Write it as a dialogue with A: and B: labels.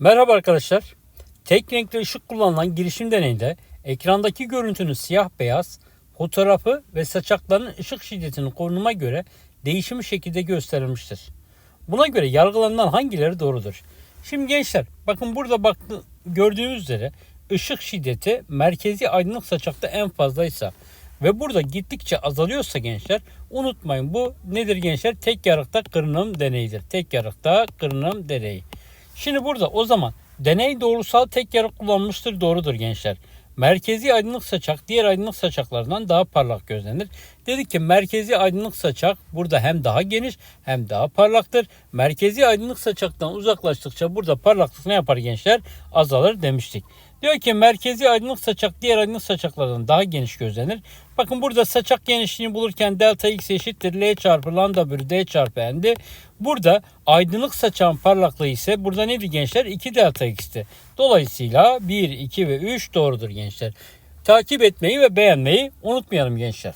A: Merhaba arkadaşlar. Tek renkli ışık kullanılan girişim deneyinde ekrandaki görüntünün siyah beyaz, fotoğrafı ve saçakların ışık şiddetinin konuma göre değişimi şekilde gösterilmiştir. Buna göre yargılanan hangileri doğrudur? Şimdi gençler bakın burada baktı, gördüğünüz üzere ışık şiddeti merkezi aydınlık saçakta en fazlaysa ve burada gittikçe azalıyorsa gençler unutmayın bu nedir gençler? Tek yarıkta kırınım deneyidir. Tek yarıkta kırınım deneyi. Şimdi burada o zaman deney doğrusal tek yarık kullanmıştır doğrudur gençler. Merkezi aydınlık saçak diğer aydınlık saçaklardan daha parlak gözlenir. Dedik ki merkezi aydınlık saçak burada hem daha geniş hem daha parlaktır. Merkezi aydınlık saçaktan uzaklaştıkça burada parlaklık ne yapar gençler? Azalır demiştik. Diyor ki merkezi aydınlık saçak diğer aydınlık saçaklardan daha geniş gözlenir. Bakın burada saçak genişliğini bulurken delta x eşittir L çarpı lambda bölü D çarpı n'di. Burada aydınlık saçağın parlaklığı ise burada nedir gençler? 2 delta x'ti. Dolayısıyla 1, 2 ve 3 doğrudur gençler. Takip etmeyi ve beğenmeyi unutmayalım gençler.